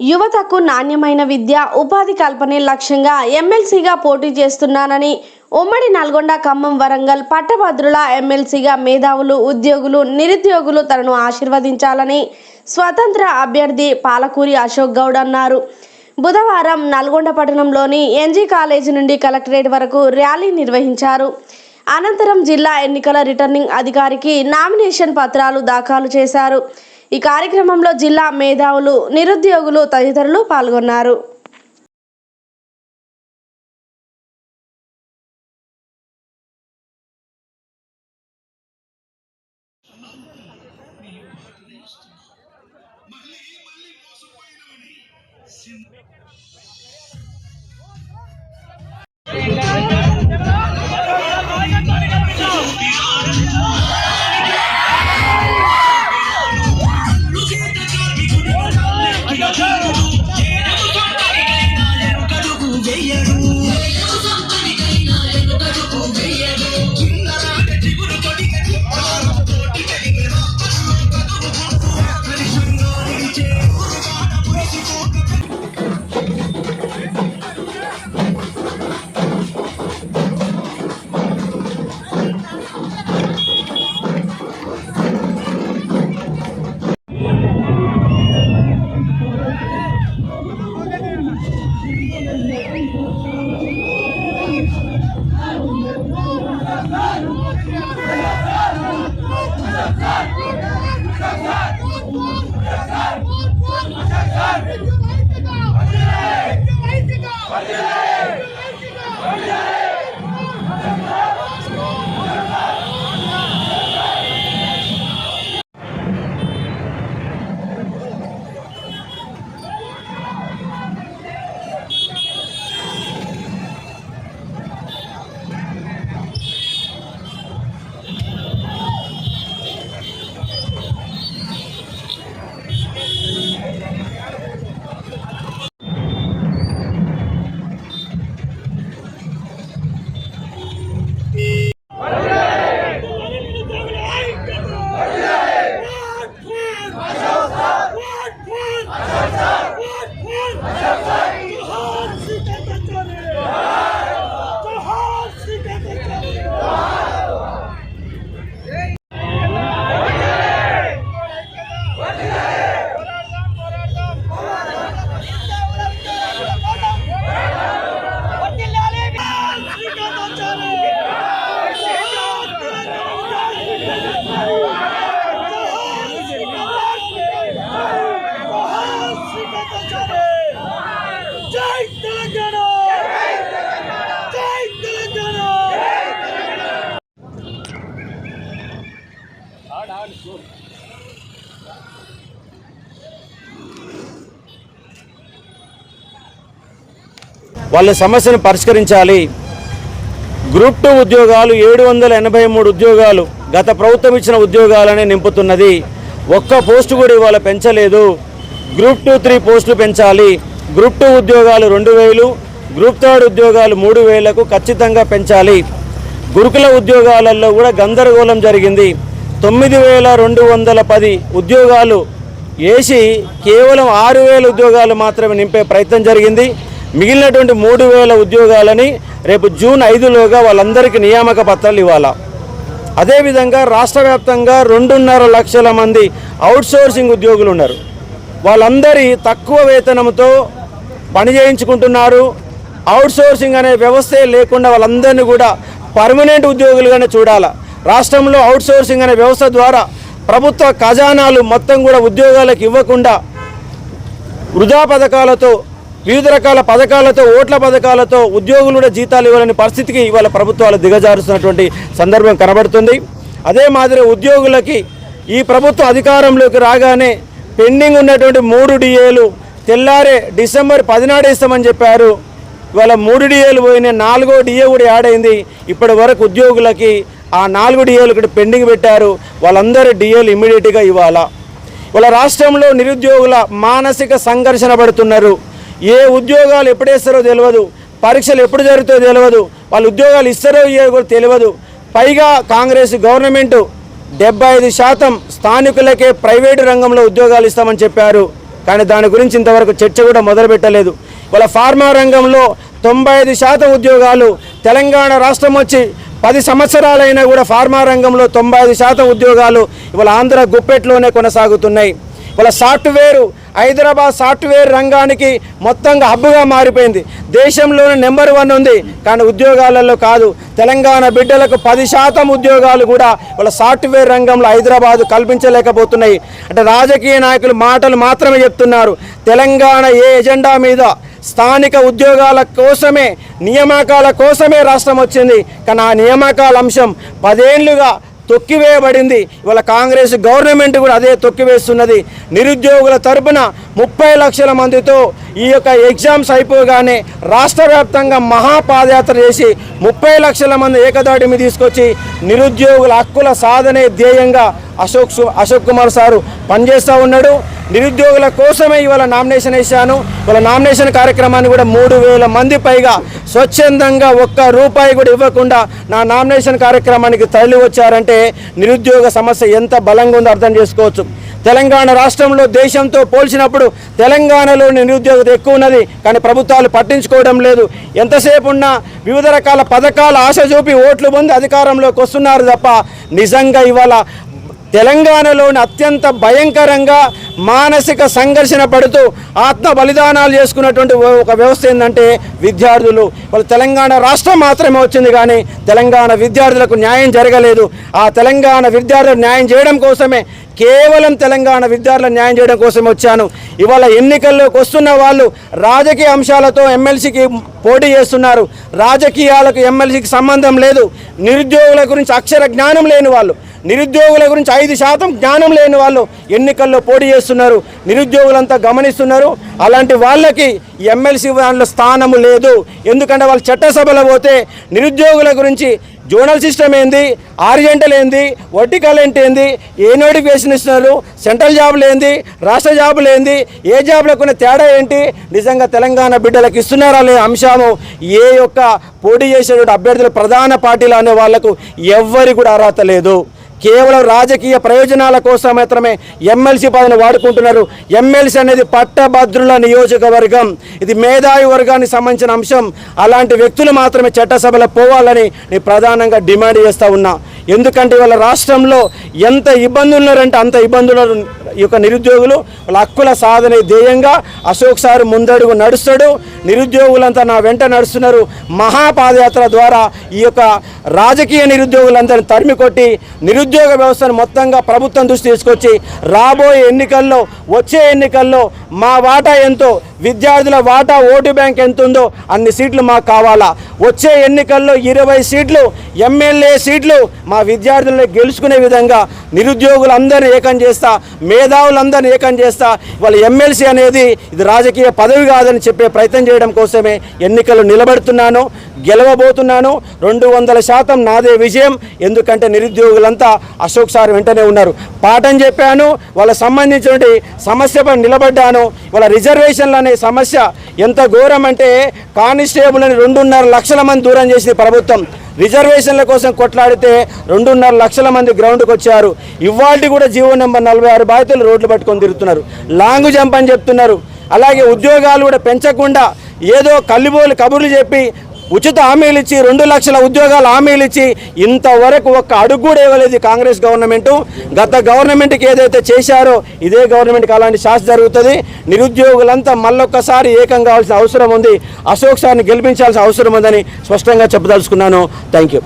యువతకు నాణ్యమైన విద్య ఉపాధి కల్పనే లక్ష్యంగా ఎమ్మెల్సీగా పోటీ చేస్తున్నానని ఉమ్మడి నల్గొండ ఖమ్మం వరంగల్ పట్టభద్రుల ఎమ్మెల్సీగా మేధావులు ఉద్యోగులు నిరుద్యోగులు తనను ఆశీర్వదించాలని స్వతంత్ర అభ్యర్థి పాలకూరి అశోక్ గౌడ్ అన్నారు. బుధవారం నల్గొండ పట్టణంలోని ఎన్జీ కాలేజీ నుండి కలెక్టరేట్ వరకు ర్యాలీ నిర్వహించారు. అనంతరం జిల్లా ఎన్నికల రిటర్నింగ్ అధికారికి నామినేషన్ పత్రాలు దాఖలు చేశారు. ఈ కార్యక్రమంలో జిల్లా మేధావులు నిరుద్యోగులు తదితరులు పాల్గొన్నారు. 夜如。Vai, వాళ్ళ సమస్యను పరిష్కరించాలి. గ్రూప్ టూ ఉద్యోగాలు ఏడు వందల ఎనభై మూడు ఉద్యోగాలు గత ప్రభుత్వం ఇచ్చిన ఉద్యోగాలనే నింపుతున్నది. ఒక్క పోస్టు కూడా ఇవాళ పెంచలేదు. గ్రూప్ టూ త్రీ పోస్టులు పెంచాలి. గ్రూప్ టూ ఉద్యోగాలు రెండు వేలు గ్రూప్ థర్డ్ ఉద్యోగాలు మూడు వేలకు ఖచ్చితంగా పెంచాలి. గురుకుల ఉద్యోగాలలో కూడా గందరగోళం జరిగింది. తొమ్మిది వేల రెండు వందల పది ఉద్యోగాలు వేసి కేవలం ఆరు వేల ఉద్యోగాలు మాత్రమే నింపే ప్రయత్నం జరిగింది. మిగిలినటువంటి మూడు వేల ఉద్యోగాలని రేపు జూన్ ఐదులోగా వాళ్ళందరికీ నియామక పత్రాలు ఇవ్వాలా? అదేవిధంగా రాష్ట్ర వ్యాప్తంగా రెండున్నర లక్షల మంది అవుట్సోర్సింగ్ ఉద్యోగులు ఉన్నారు. వాళ్ళందరి తక్కువ వేతనంతో పని చేయించుకుంటున్నారు. అవుట్సోర్సింగ్ అనే వ్యవస్థే లేకుండా వాళ్ళందరినీ కూడా పర్మనెంట్ ఉద్యోగులుగానే చూడాలా? రాష్ట్రంలో అవుట్సోర్సింగ్ అనే వ్యవస్థ ద్వారా ప్రభుత్వ ఖజానాలు మొత్తం కూడా ఉద్యోగాలకు ఇవ్వకుండా వృధా పథకాలతో వివిధ రకాల పథకాలతో ఓట్ల పథకాలతో ఉద్యోగులు కూడా జీతాలు ఇవ్వాలని పరిస్థితికి ఇవాళ ప్రభుత్వాలు దిగజారుస్తున్నటువంటి సందర్భం కనబడుతుంది. అదే మాదిరి ఉద్యోగులకి ఈ ప్రభుత్వం అధికారంలోకి రాగానే పెండింగ్ ఉన్నటువంటి మూడు డిఏలు తెల్లారే డిసెంబర్ పదినాడు ఇస్తామని చెప్పారు. ఇవాళ మూడు డిఏలు పోయినాయి నాలుగో డిఏ కూడా యాడ్ అయింది. ఇప్పటి వరకు ఉద్యోగులకి ఆ నాలుగు డిఏలు ఇక్కడ పెండింగ్ పెట్టారు. వాళ్ళందరూ డిఏలు ఇమ్మీడియట్గా ఇవ్వాలా? వాళ్ళ రాష్ట్రంలో నిరుద్యోగుల మానసిక సంఘర్షణ పడుతున్నారు. ఏ ఉద్యోగాలు ఎప్పుడేస్తారో తెలియదు పరీక్షలు ఎప్పుడు జరుగుతాయో తెలియదు వాళ్ళు ఉద్యోగాలు ఇస్తారో ఇయ్యో కూడా తెలియదు పైగా కాంగ్రెస్ గవర్నమెంట్ డెబ్బై ఐదు శాతం స్థానికులకే ప్రైవేటు రంగంలో ఉద్యోగాలు ఇస్తామని చెప్పారు. కానీ దాని గురించి ఇంతవరకు చర్చ కూడా మొదలుపెట్టలేదు వాళ్ళ ఫార్మా రంగంలో తొంభై ఐదు శాతం ఉద్యోగాలు తెలంగాణ రాష్ట్రం వచ్చి పది సంవత్సరాలైనా కూడా ఫార్మా రంగంలో తొంభై ఐదు శాతం ఉద్యోగాలు ఇవాళ ఆంధ్ర గుప్పెట్లోనే కొనసాగుతున్నాయి. ఇవాళ సాఫ్ట్వేర్ హైదరాబాద్ సాఫ్ట్వేర్ రంగానికి మొత్తంగా హబ్బుగా మారిపోయింది. దేశంలోనే నెంబర్ వన్ ఉంది. కానీ ఉద్యోగాలలో కాదు. తెలంగాణ బిడ్డలకు పది శాతం ఉద్యోగాలు కూడా వాళ్ళ సాఫ్ట్వేర్ రంగంలో హైదరాబాదు కల్పించలేకపోతున్నాయి. అంటే రాజకీయ నాయకులు మాటలు మాత్రమే చెప్తున్నారు. తెలంగాణ ఏ ఎజెండా మీద? స్థానిక ఉద్యోగాల కోసమే నియామకాల కోసమే రాష్ట్రం వచ్చింది. కానీ ఆ నియామకాల అంశం పదేళ్ళుగా తొక్కివేయబడింది. ఇవాళ కాంగ్రెస్ గవర్నమెంట్ కూడా అదే తొక్కివేస్తున్నది. నిరుద్యోగుల తరపున ముప్పై లక్షల మందితో ఈ యొక్క ఎగ్జామ్స్ అయిపోగానే రాష్ట్ర వ్యాప్తంగా మహాపాదయాత్ర చేసి ముప్పై లక్షల మంది ఏకదాటి మీద తీసుకొచ్చి నిరుద్యోగుల హక్కుల సాధనే ధ్యేయంగా అశోక్ సు- అశోక్ కుమార్ సారు పనిచేస్తూ ఉన్నాడు. నిరుద్యోగుల కోసమే ఇవాళ నామినేషన్ వేశాను. ఇవాళ నామినేషన్ కార్యక్రమాన్ని కూడా మూడు వేల మంది పైగా స్వచ్ఛందంగా ఒక్క రూపాయి కూడా ఇవ్వకుండా నా నామినేషన్ కార్యక్రమానికి తరలి వచ్చారంటే నిరుద్యోగ సమస్య ఎంత బలంగా ఉందో అర్థం చేసుకోవచ్చు. తెలంగాణ రాష్ట్రంలో దేశంతో పోల్చినప్పుడు తెలంగాణలో నిరుద్యోగత ఎక్కువ ఉన్నది కానీ ప్రభుత్వాలు పట్టించుకోవడం లేదు. ఎంతసేపు ఉన్నా వివిధ రకాల పథకాల ఆశ చూపి ఓట్లు పొంది అధికారంలోకి వస్తున్నారు తప్ప నిజంగా ఇవాళ తెలంగాణలోని అత్యంత భయంకరంగా మానసిక సంఘర్షణ పడుతూ ఆత్మ బలిదానాలు చేసుకున్నటువంటి ఒక వ్యవస్థ ఏంటంటే విద్యార్థులు. వాళ్ళు తెలంగాణ రాష్ట్రం మాత్రమే వచ్చింది కానీ తెలంగాణ విద్యార్థులకు న్యాయం జరగలేదు. ఆ తెలంగాణ విద్యార్థులకు న్యాయం చేయడం కోసమే కేవలం తెలంగాణ విద్యార్థులకు న్యాయం చేయడం కోసం వచ్చాను. ఇవాళ ఎన్నికల్లోకి వస్తున్న వాళ్ళు రాజకీయ అంశాలతో ఎమ్మెల్సీకి పోటీ చేస్తున్నారు. రాజకీయాలకు ఎమ్మెల్సీకి సంబంధం లేదు. నిరుద్యోగుల గురించి అక్షర జ్ఞానం లేని వాళ్ళు. నిరుద్యోగుల గురించి ఐదు శాతం జ్ఞానం లేని వాళ్ళు ఎన్నికల్లో పోటీ చేస్తున్నారు. నిరుద్యోగులంతా గమనిస్తున్నారు. అలాంటి వాళ్ళకి ఎమ్మెల్సీ వాళ్ళ స్థానము లేదు. ఎందుకంటే వాళ్ళు చట్టసభలో పోతే నిరుద్యోగుల గురించి జోనల్ సిస్టమ్ ఏంది ఆరిజెంటల్ ఏంది వర్టికల్ ఏంటి ఏ నోటిఫికేషన్ ఇస్తున్నారు సెంట్రల్ జాబులు ఏంది రాష్ట్ర జాబులు ఏంది ఏ జాబులకు ఉన్న తేడా ఏంటి నిజంగా తెలంగాణ బిడ్డలకు ఇస్తున్నారా అనే అంశము ఏ యొక్క పోటీ చేసేటువంటి అభ్యర్థుల ప్రధాన పార్టీలు అనే వాళ్ళకు ఎవ్వరి కూడా అర్హత లేదు. కేవలం రాజకీయ ప్రయోజనాల కోసం మాత్రమే ఎమ్మెల్సీ పదవిని వాడుకుంటున్నారు. ఎమ్మెల్సీ అనేది పట్టభద్రుల నియోజకవర్గం. ఇది మేధావి వర్గానికి సంబంధించిన అంశం. అలాంటి వ్యక్తులు మాత్రమే చట్టసభలో పోవాలని నేను ప్రధానంగా డిమాండ్ చేస్తూ ఉన్నా. ఎందుకంటే వాళ్ళ రాష్ట్రంలో ఎంత ఇబ్బందులు ఉన్నారంటే అంత ఇబ్బందులు ఈ యొక్క నిరుద్యోగులు వాళ్ళ హక్కుల సాధన ధ్యేయంగా అశోక్ సార్ ముందడుగు నడుస్తాడు. నిరుద్యోగులంతా నా వెంట నడుస్తున్నారు. మహాపాదయాత్ర ద్వారా ఈ యొక్క రాజకీయ నిరుద్యోగులందరిని తరిమి కొట్టి నిరుద్యోగ వ్యవస్థను మొత్తంగా ప్రభుత్వం దృష్టి తీసుకొచ్చి రాబోయే ఎన్నికల్లో వచ్చే ఎన్నికల్లో మా వాటా ఎంతో విద్యార్థుల వాటా ఓటు బ్యాంక్ ఎంత ఉందో అన్ని సీట్లు మాకు కావాలా. వచ్చే ఎన్నికల్లో ఇరవై సీట్లు ఎమ్మెల్యే సీట్లు మా విద్యార్థులను గెలుచుకునే విధంగా నిరుద్యోగులందరినీ ఏకం చేస్తా మేధావులందరినీ ఏకం చేస్తా వాళ్ళ ఎమ్మెల్సీ అనేది ఇది రాజకీయ పదవి కాదని చెప్పే ప్రయత్నం చేయడం కోసమే ఎన్నికలు నిలబడుతున్నాను గెలవబోతున్నాను. రెండు వందల శాతం నాదే విజయం. ఎందుకంటే నిరుద్యోగులంతా అశోక్ సార్ వెంటనే ఉన్నారు. పాఠం చెప్పాను వాళ్ళ సంబంధించినటువంటి సమస్యపై నిలబడ్డాను. వాళ్ళ రిజర్వేషన్లు అనే సమస్య ఎంత ఘోరం అంటే కానిస్టేబుల్ అని రెండున్నర లక్షల మంది దూరం చేసింది ప్రభుత్వం. రిజర్వేషన్ల కోసం కొట్లాడితే రెండున్నర లక్షల మంది గ్రౌండ్కి వచ్చారు. ఇవాళ కూడా జీవో నెంబర్ నలభై ఆరు బాధితులు రోడ్లు పట్టుకొని తిరుగుతున్నారు. లాంగ్ జంప్ అని చెప్తున్నారు. అలాగే ఉద్యోగాలు కూడా పెంచకుండా ఏదో కల్లిబోలు కబుర్లు చెప్పి ఉచిత హామీలు ఇచ్చి రెండు లక్షల ఉద్యోగాలు హామీలు ఇచ్చి ఇంతవరకు ఒక్క అడుగు కూడా ఇవ్వలేదు కాంగ్రెస్ గవర్నమెంట్. గత గవర్నమెంట్కి ఏదైతే చేశారో ఇదే గవర్నమెంట్కి అలాంటి శాస్త్ర జరుగుతుంది. నిరుద్యోగులంతా మళ్ళొక్కసారి ఏకం కావాల్సిన అవసరం ఉంది. అశోక్ సార్ని గెలిపించాల్సిన అవసరం ఉందని స్పష్టంగా చెప్పదలుచుకున్నాను. Thank you